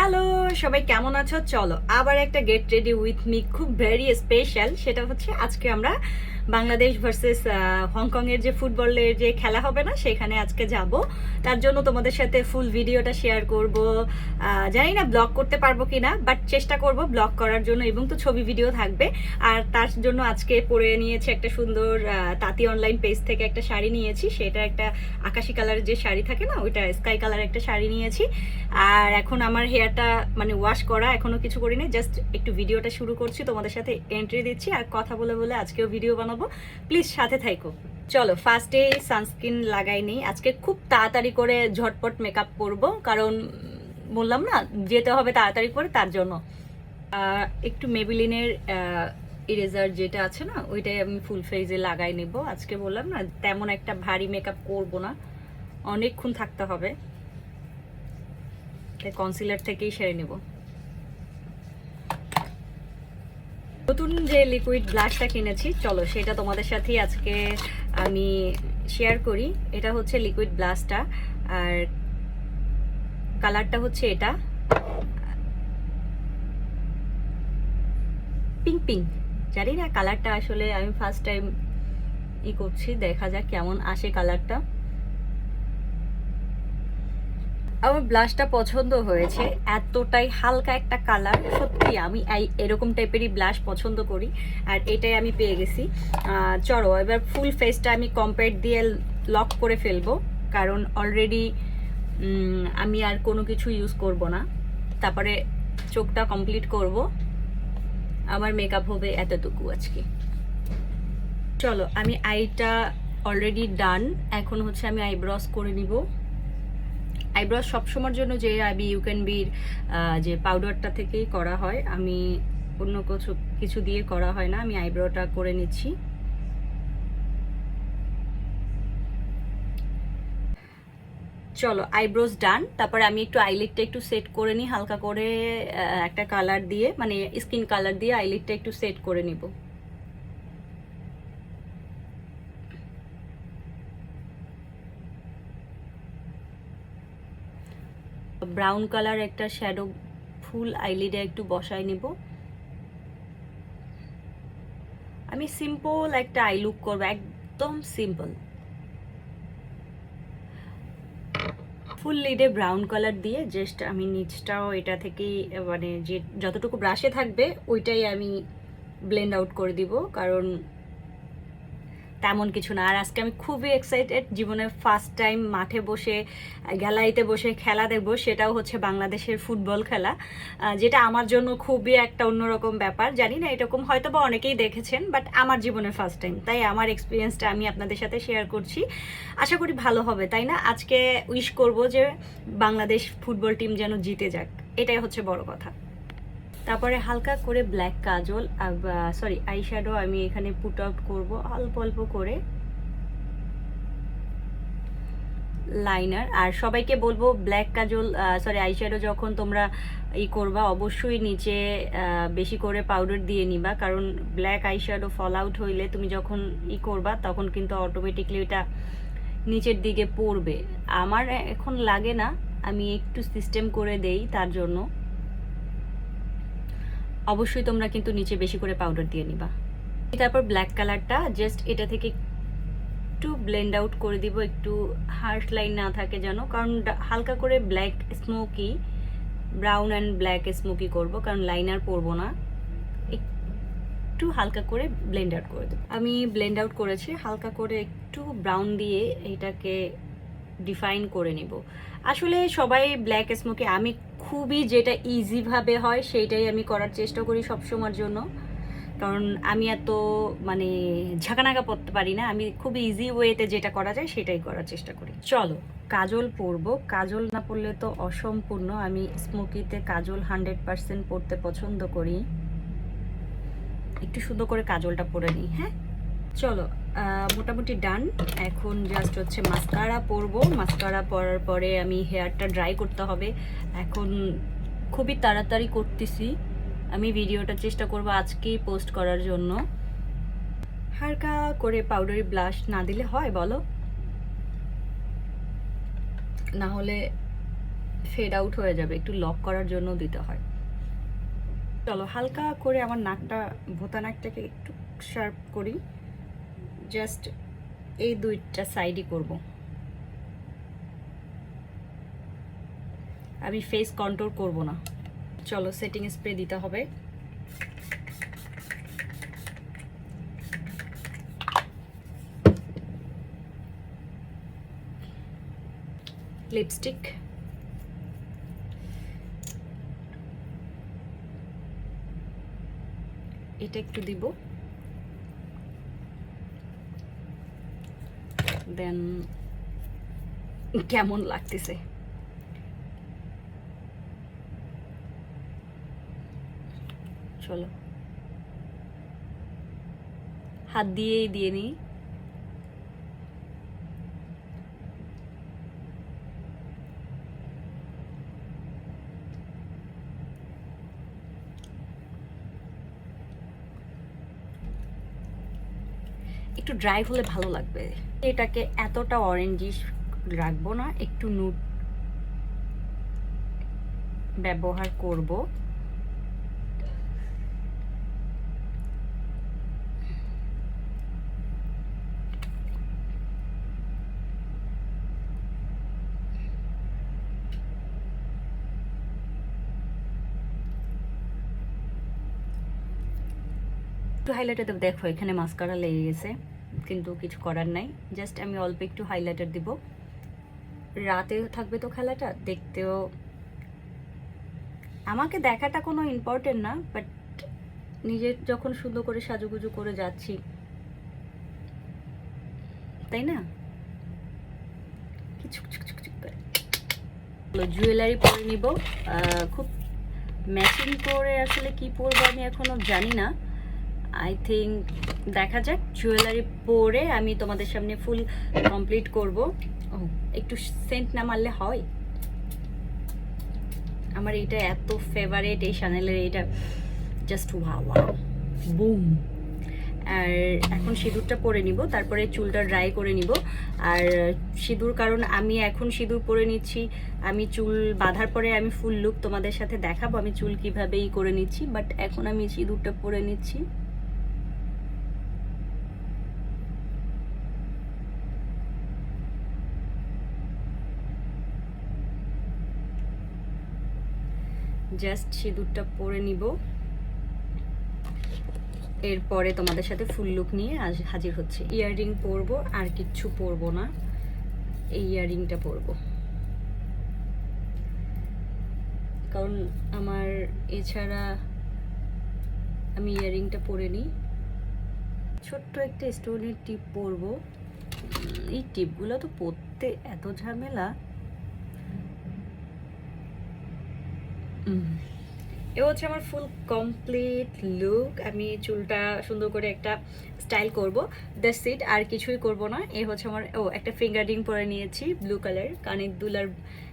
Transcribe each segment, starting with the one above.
Hello সবাই কেমন আছো? চলো, আবার একটা গেট রেডি উইথ মি খুব ভেরি স্পেশাল সেটা হচ্ছে আজকে আমরা বাংলাদেশ ভার্সেস হংকং এর যে ফুটবলের যে খেলা হবে না, সেখানে আজকে যাব। তার জন্য তোমাদের সাথে ফুল ভিডিওটা শেয়ার করব। জানি না ব্লগ করতে পারব কিনা বাট চেষ্টা করব ব্লগ করার জন্য, এবং তো ছবি ভিডিও থাকবে। আর তার জন্য আজকে পরে নিয়েছি একটা সুন্দর তাঁতি অনলাইন পেজ থেকে একটা শাড়ি নিয়েছি। সেটা একটা আকাশি কালারের যে শাড়ি থাকে না, ওইটা স্কাই কালার একটা শাড়ি নিয়েছি। আর এখন আমার হেয়ারটা মানে ওয়াশ করা এখনও কিছু করিনি জাস্ট একটু ভিডিওটা শুরু করছি, তোমাদের সাথে এন্ট্রি দিচ্ছি। আর কথা বলে বলে আজকেও ভিডিও বানাবো। প্লিজ সাথে থাইকো। চলো ফার্স্টে সানস্ক্রিন লাগাই নিই। আজকে খুব তাড়াতাড়ি করে ঝটপট মেকআপ করব। কারণ বললাম না, যেতে হবে তাড়াতাড়ি করে, তার জন্য। একটু মেবিলিনের ইরেজার যেটা আছে না, ওইটাই আমি ফুল ফেজে লাগাই নেব। আজকে বললাম না, তেমন একটা ভারী মেকআপ করব না। অনেকক্ষণ থাকতে হবে। কনসিলার থেকেই সেরে নেব। নতুন যে লিকুইড ব্লাশটা কিনেছি, চলো সেটা তোমাদের সাথেই আজকে আমি শেয়ার করি। এটা হচ্ছে লিকুইড ব্লাশটা আর কালারটা হচ্ছে এটা। পিঙ্ক পিঙ্ক জানি না কালারটা আসলে আমি ফার্স্ট টাইম ই করছি, দেখা যাক কেমন আসে কালারটা আমার ব্লাশটা পছন্দ হয়েছে। এতটাই হালকা একটা কালার সত্যি, আমি এরকম টাইপেরই ব্লাশ পছন্দ করি, আর এটাই আমি পেয়ে গেছি। চলো, এবার ফুল ফেসটা আমি কম্প্যাক্ট দিয়ে লক করে ফেলব, কারণ অলরেডি আমি আর কোনো কিছু ইউজ করব না। তারপরে চোখটা কমপ্লিট করব। আমার মেকআপ হবে এতটুকু আজকে। চলো, আমি আইটা অলরেডি ডান এখন হচ্ছে আমি আইব্রস করে নিব। আইব্রোজ সবসময়ের জন্য যে আমি ইউ ক্যান বির যে পাউডারটা থেকেই করা হয়, আমি অন্য কিছু কিছু দিয়ে করা হয় না, আমি আইব্রোটা করে নিচ্ছি। চলো আইব্রোজ ডান তারপরে আমি একটু আইলিডটা একটু সেট করে নিই, হালকা করে একটা কালার দিয়ে মানে স্কিন কালার দিয়ে আইলিডটা একটু সেট করে নিব। ব্রাউন কালার একটা শ্যাডো ফুল আইলিডে একটু বসায় নিব। আমি সিম্পল একটা আই লুক করব, একদম সিম্পল ফুল লিডে ব্রাউন কালার দিয়ে জাস্ট আমি নিচটাও এটা থেকেই মানে যে যতটুকু ব্রাশে থাকবে, ওইটাই আমি ব্লেন্ড আউট করে দিব, কারণ তেমন কিছু না। আর আজকে আমি খুবই এক্সাইটেড জীবনের ফার্স্ট টাইম মাঠে বসে, গ্যালারিতে বসে খেলা দেখব, সেটাও হচ্ছে বাংলাদেশের ফুটবল খেলা যেটা আমার জন্য খুবই একটা অন্যরকম ব্যাপার। জানি না, এরকম হয়তো বা অনেকেই দেখেছেন বাট আমার জীবনের ফার্স্ট টাইম তাই আমার এক্সপিরিয়েন্সটা আমি আপনাদের সাথে শেয়ার করছি। আশা করি ভালো হবে, তাই না? আজকে উইশ করব যে বাংলাদেশ ফুটবল টিম যেন জিতে যাক, এটাই হচ্ছে বড় কথা। তারপরে হালকা করে ব্ল্যাক কাজল সরি আইশ্যাডো আমি এখানে পুট আউট করব, অল্প অল্প করে লাইনার আর সবাইকে বলব ব্ল্যাক কাজল সরি আইশ্যাডো যখন তোমরা ই করবা, অবশ্যই নিচে বেশি করে পাউডার দিয়ে নিবা। কারণ ব্ল্যাক আইশ্যাডো ফল আউট হইলে তুমি যখন ই করবা, তখন কিন্তু অটোমেটিকলি ওটা নিচের দিকে পড়বে। আমার এখন লাগে না, আমি একটু সিস্টেম করে দেই তার জন্য। অবশ্যই তোমরা কিন্তু নিচে বেশি করে পাউডার দিয়ে নিবা। তারপর ব্ল্যাক কালারটা জাস্ট এটা থেকে একটু ব্লেন্ড আউট করে দিব, একটু হার্শ লাইন না থাকে যেন, কারণ হালকা করে black smoky brown and black smoky করব, কারণ লাইনার পরবো না। একটু হালকা করে ব্লেন্ড আউট করে দেবো। আমি ব্লেন্ড আউট করেছি, হালকা করে একটু ব্রাউন দিয়ে এটাকে ডিফাইন করে নিব। আসলে সবাই ব্ল্যাক স্মোকে আমি খুবই যেটা ইজিভাবে হয় সেইটাই আমি করার চেষ্টা করি সবসময়ের জন্য। কারণ আমি এত মানে ঝাঁকানাকা পড়তে পারি না, আমি খুব ইজি ওয়েতে যেটা করা যায় সেটাই করার চেষ্টা করি। চলো, কাজল পরবো। কাজল না পরলে তো অসম্পূর্ণ। আমি স্মোকিতে কাজল হান্ড্রেড পার্সেন্ট পরতে পছন্দ করি। একটু সুন্দর করে কাজলটা পরে নিই হ্যাঁ? চলো মোটামুটি ডান এখন জাস্ট হচ্ছে মাস্কারা পরবো। মাস্কারা পরার পরে আমি হেয়ারটা ড্রাই করতে হবে। এখন খুবই তাড়াতাড়ি করতেছি। আমি ভিডিওটা চেষ্টা করব আজকেই পোস্ট করার জন্য। হালকা করে পাউডারি ব্লাশ না দিলে হয় বলো? না হলে ফেড আউট হয়ে যাবে। একটু লক করার জন্য দিতে হয়। চলো হালকা করে আমার নাকটা, ভোতা নাকটাকে একটু শার্প করি। জাস্ট এই দুইটা সাইডই করব। আমি ফেস কন্ট্রোল করব না। চলো সেটিং স্প্রে দিতে হবে। লিপস্টিক এটা একটু দিব। দেন কেমন লাগতেছে? চলো। হাত দিয়েই দিয়ে নিই। একটু ড্রাই হলে ভালো লাগবে। এটাকে এতটা অরেঞ্জিশ রাখব না, একটু নুট ব্যবহার করব। একটু হাইলাইটার দেবো দেখো, এখানে মাস্কারা লেগে গেছে। কিন্তু কিছু করার নাই। জাস্ট আমি অল্প একটু হাইলাইটার দিব। রাতে থাকবে তো খেলাটা, দেখতেও। আমাকে দেখাটা কোনো ইম্পর্টেন্ট না বাট নিজের যখন সুন্দর করে সাজুগুজু করে যাচ্ছি। তাই না? কিছু জুয়েলারি পরে নিব। খুব ম্যাচিং করে আসলে কি পরবো আমি এখনও জানি না। আই থিঙ্ক দেখা যাক জুয়েলারি পরে আমি তোমাদের সামনে ফুল কমপ্লিট করব। ও একটু সেন্ট না মারলে হয়? আমার এটা এত ফেভারেট এই চ্যানেলের এটা জাস্ট ওয়াও বুম আর এখন সিঁদুরটা পরে নিব তারপরে চুলটা ড্রাই করে নিব। আর সিঁদুর কারণ আমি এখন সিঁদুর পরে নিচ্ছি আমি চুল বাঁধার পরে আমি ফুল লুক তোমাদের সাথে দেখাবো আমি চুল কিভাবেই করে নিচ্ছি বাট এখন আমি সিঁদুরটা পরে নিচ্ছি। জাস্ট সিঁদুরটা পরে নিব। এরপরে তোমাদের সাথে ফুল লুক নিয়ে হাজির হচ্ছে। ইয়াররিং পরবো, আর কিচ্ছু পরবো না। এই ইয়াররিংটা পরবো। কারণ আমার এছাড়া আমি ইয়াররিংটা পরে নিই। ছোট্ট একটা স্টোনের টিপ পরবো। এই টিপগুলো তো পরতে এত ঝামেলা। এ হচ্ছে আমার ফুল কমপ্লিট লুক আমি চুলটা সুন্দর করে একটা স্টাইল করব। দ্য সিট আর কিছুই করব না। এ হচ্ছে আমার, ও, একটা ফিঙ্গার রিং পরে নিয়েছি ব্লু কালার কানের দুলার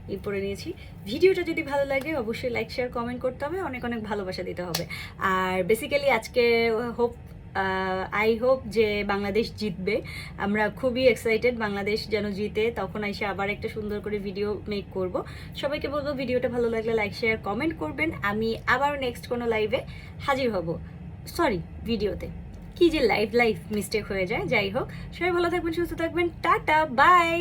ই পরে নিয়েছি। ভিডিওটা যদি ভালো লাগে, অবশ্যই লাইক শেয়ার কমেন্ট করতে হবে। অনেক অনেক ভালোবাসা দিতে হবে। আর বেসিক্যালি আজকে হোপ আই হোপ যে বাংলাদেশ জিতবে। আমরা খুবই এক্সাইটেড বাংলাদেশ যেন জিতে। তখন এসে আবার একটা সুন্দর করে ভিডিও মেক করব। সবাইকে বলব ভিডিওটা ভালো লাগলে লাইক শেয়ার কমেন্ট করবেন। আমি আবার নেক্সট কোনো লাইভে হাজির হব। সরি ভিডিওতে কি যে লাইভ লাইভ মিস্টেক হয়ে যায়। যাই হোক, সবাই ভালো থাকবেন, সুস্থ থাকবেন। Tata bye